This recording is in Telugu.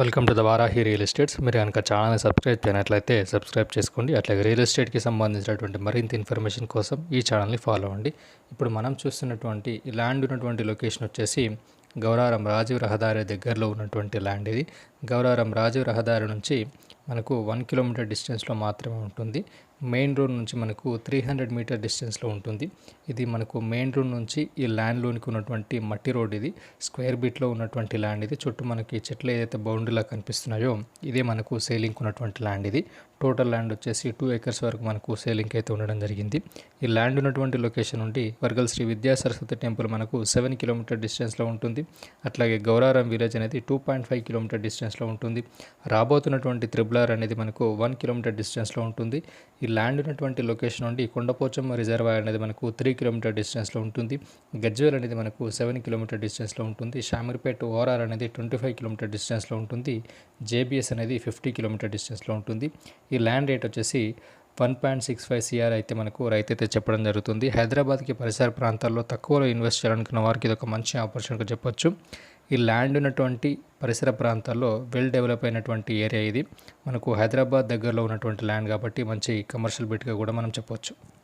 Welcome to the Varahi real estates మీరు కనుక ఛానల్ని సబ్స్క్రైబ్ చేయనట్లయితే సబ్స్క్రైబ్ చేసుకోండి. అట్లాగే రియల్ ఎస్టేట్కి సంబంధించినటువంటి మరింత ఇన్ఫర్మేషన్ కోసం ఈ ఛానల్ని ఫాలో అవ్వండి. ఇప్పుడు మనం చూస్తున్నటువంటి ల్యాండ్ ఉన్నటువంటి లొకేషన్ వచ్చేసి గౌరారం రాజీవ్ రహదారి దగ్గరలో ఉన్నటువంటి ల్యాండ్ ఇది. గౌరారం రాజీవ్ రహదారి నుంచి మనకు వన్ కిలోమీటర్ డిస్టెన్స్లో మాత్రమే ఉంటుంది. మెయిన్ రోడ్ నుంచి మనకు త్రీ హండ్రెడ్ మీటర్ డిస్టెన్స్లో ఉంటుంది. ఇది మనకు మెయిన్ రోడ్ నుంచి ఈ ల్యాండ్లోనికి ఉన్నటువంటి మట్టి రోడ్ ఇది. స్క్వేర్ బీట్లో ఉన్నటువంటి ల్యాండ్ ఇది. చుట్టూ మనకి చెట్లు ఏదైతే బౌండరీలా కనిపిస్తున్నాయో ఇదే మనకు సేలింగ్ ఉన్నటువంటి ల్యాండ్ ఇది. టోటల్ ల్యాండ్ వచ్చేసి టూ ఎకర్స్ వరకు మనకు సేలింగ్ అయితే ఉండడం జరిగింది. ఈ ల్యాండ్ ఉన్నటువంటి లొకేషన్ నుండి వర్గల్ శ్రీ విద్యా సరస్వతి టెంపుల్ మనకు సెవెన్ కిలోమీటర్ డిస్టెన్స్లో ఉంటుంది. అట్లాగే గౌరారం విలేజ్ అనేది టూ పాయింట్ ఫైవ్ కిలోమీటర్ డిస్టెన్స్లో ఉంటుంది. రాబోతున్నటువంటి త్రిబులార్ అనేది మనకు వన్ కిలోమీటర్ డిస్టెన్స్లో ఉంటుంది. ఈ ల్యాండ్ ఉన్నటువంటి లొకేషన్ నుండి కొండపోచమ్మ రిజర్వాయర్ అనేది మనకు త్రీ కిలోమీటర్ డిస్టెన్స్లో ఉంటుంది. గజ్వేల్ అనేది మనకు సెవెన్ కిలోమీటర్ డిస్టెన్స్లో ఉంటుంది. షామీర్పేట ఓఆర్ఆర్ అనేది ట్వంటీ ఫైవ్ కిలోమీటర్ డిస్టెన్స్లో ఉంటుంది. జేబీఎస్ అనేది ఫిఫ్టీ కిలోమీటర్ డిస్టెన్స్లో ఉంటుంది. ఈ ల్యాండ్ రేట్ వచ్చేసి one point six five CR అయితే మనకు రైతు అయితే చెప్పడం జరుగుతుంది. హైదరాబాద్కి పరిసర ప్రాంతాల్లో తక్కువలో ఇన్వెస్ట్ చేయాలనుకున్న వారికి ఇది ఒక మంచి ఆపర్చునిటీ చెప్పొచ్చు. ఈ ల్యాండ్ ఉన్నటువంటి పరిసర ప్రాంతాల్లో వెల్ డెవలప్ అయినటువంటి ఏరియా ఇది. మనకు హైదరాబాద్ దగ్గరలో ఉన్నటువంటి ల్యాండ్ కాబట్టి మంచి కమర్షియల్ బిట్గా కూడా మనం చెప్పొచ్చు.